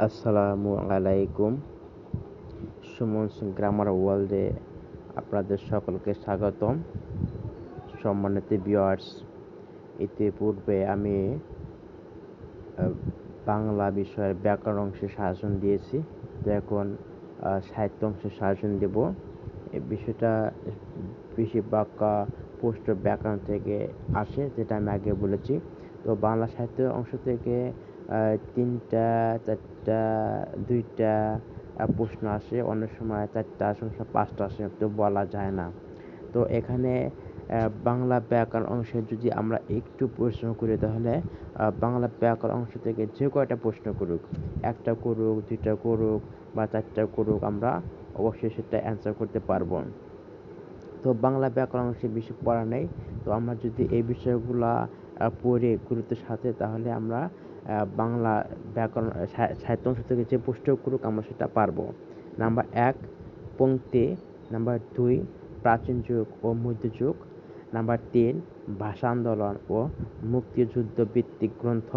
আসসালামু আলাইকুম সুমনস গ্রামার ওয়ার্ল্ডে আপনাদের সকলকে স্বাগতম। সম্মানিত ভিউয়ার্স ইতিপূর্বে আমি বাংলা বিষয়ের ব্যাকরণ অংশে সাজেশন দিয়েছি। তো এখন সাহিত্য অংশে সাজেশন দেব। এই বিষয়টা বেশিরভাগ পোস্ট ব্যাকরণ থেকে আসে, যেটা আমি আগে বলেছি। তো বাংলা সাহিত্য অংশ থেকে তিনটা, চারটা, দুইটা প্রশ্ন আসে। অনেক সময় চারটা সমস্যা পাঁচটা আসে, তো বলা যায় না। তো এখানে বাংলা ব্যাকরণ অংশে যদি আমরা একটু প্রশ্ন করি, তাহলে বাংলা ব্যাকরণ অংশ থেকে যে কয়টা প্রশ্ন করুক, একটা করুক, দুইটা করুক, বা চারটা করুক, আমরা অবশ্যই সেটা অ্যান্সার করতে পারব। তো বাংলা ব্যাকরণ অংশে বেশি পড়া নেই। তো আমরা যদি এই বিষয়গুলা পড়ে গুরুত্বের সাথে, তাহলে আমরা বাংলা ব্যাকরণ সাহিত্য অংশ থেকে যে করুক, আমরা সেটা পারব। নাম্বার এক, পংক্তি। নাম্বার দুই, প্রাচীন যুগ ও মধ্যযুগ নাম্বার তিন, ভাষা আন্দোলন ও মুক্তিযুদ্ধ ভিত্তিক গ্রন্থ।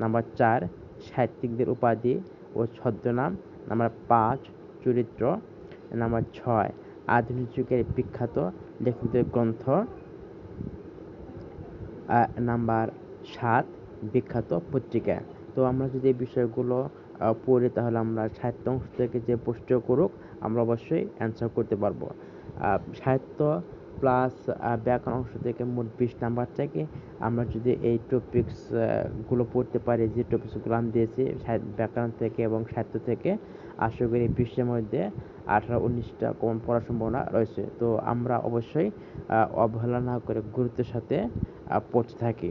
নাম্বার চার, সাহিত্যিকদের উপাধি ও ছদ্মনাম। নাম্বার পাঁচ, চরিত্র। নাম্বার ছয়, আধুনিক যুগের বিখ্যাত লেখকদের গ্রন্থ। নাম্বার সাত বিখ্যাত পত্রিকা। তো আমরা যদি এই বিষয়গুলো পড়ি তাহলে আমরা সাহিত্য অংশ থেকে যে প্রশ্ন করুক, আমরা অবশ্যই অ্যান্সার করতে পারব। সাহিত্য প্লাস ব্যাকরণ অংশ থেকে মোট বিশ নাম্বার থেকে আমরা যদি এই টপিকসগুলো পড়তে পারি, যে টপিকসগুলো আমি দিয়েছি ব্যাকরণ থেকে এবং সাহিত্য থেকে, আশা করি বিশের মধ্যে আঠারো, উনিশটা কমন পড়ার সম্ভাবনা রয়েছে। তো আমরা অবশ্যই অবহেলা না করে গুরুত্বের সাথে পড়তে থাকি।